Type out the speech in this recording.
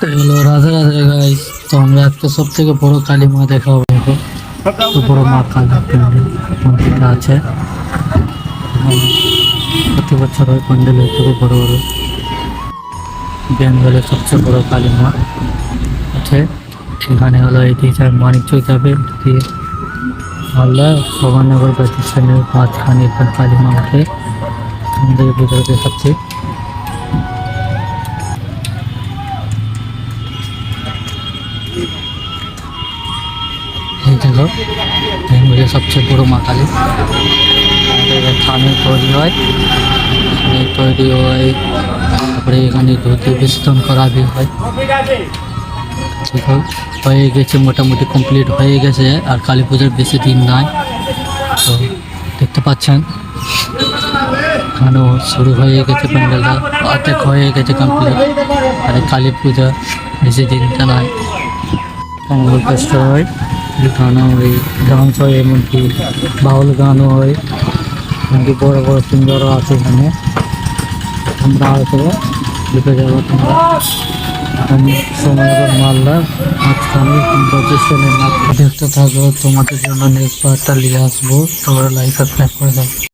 হলো রাধে রাধে গাইস তো আমরা একটা সব থেকে বড় কালী মা দেখা হবে তো বড় মা কালী মন্দিরটা আছে। প্রতি বছর ওই প্যান্ডেল থেকে বড় বড় বেঙ্গলের সবচেয়ে বড় কালী মা আছে। এখানে হলো এই টিচার মানিক চৌক যাবে দিয়ে মালদা সভানগর প্রতিষ্ঠানের মাঝখানে কালী মা আছে। আমাদের ভিতরে দেখাচ্ছি এই বেঙ্গলের সবচেয়ে বড় মা কালী। এখানে তৈরি হয়। তৈরি হয়। তারপরে এখানে ধুতি বিসর্জন করা হয়। হয়ে গেছে, মোটামুটি কমপ্লিট হয়ে গেছে। আর কালী পুজোর বেশি দিন নাই। তো দেখতে পাচ্ছেন, এখানেও শুরু হয়ে গেছে প্যান্ডেলটা। অর্ধেক হয়ে গেছে কমপ্লিট আর কালী পূজা বেশি দিনটা নাই। ফেস্টা হয় গানও হয় ডান্স হয় এমনকি বাউল গানও হয়। এমনকি বড় বড় সিঙ্গারও আছে এখানে। তোমরা হয়তো ঢুকে যাব সময়বার মালদা মাঝখানে প্রতিষ্ঠানের দেখতে থাকো, তোমাদের জন্য নেক্সট পার্টটা নিয়ে আসব। তোমরা লাইক করে দাও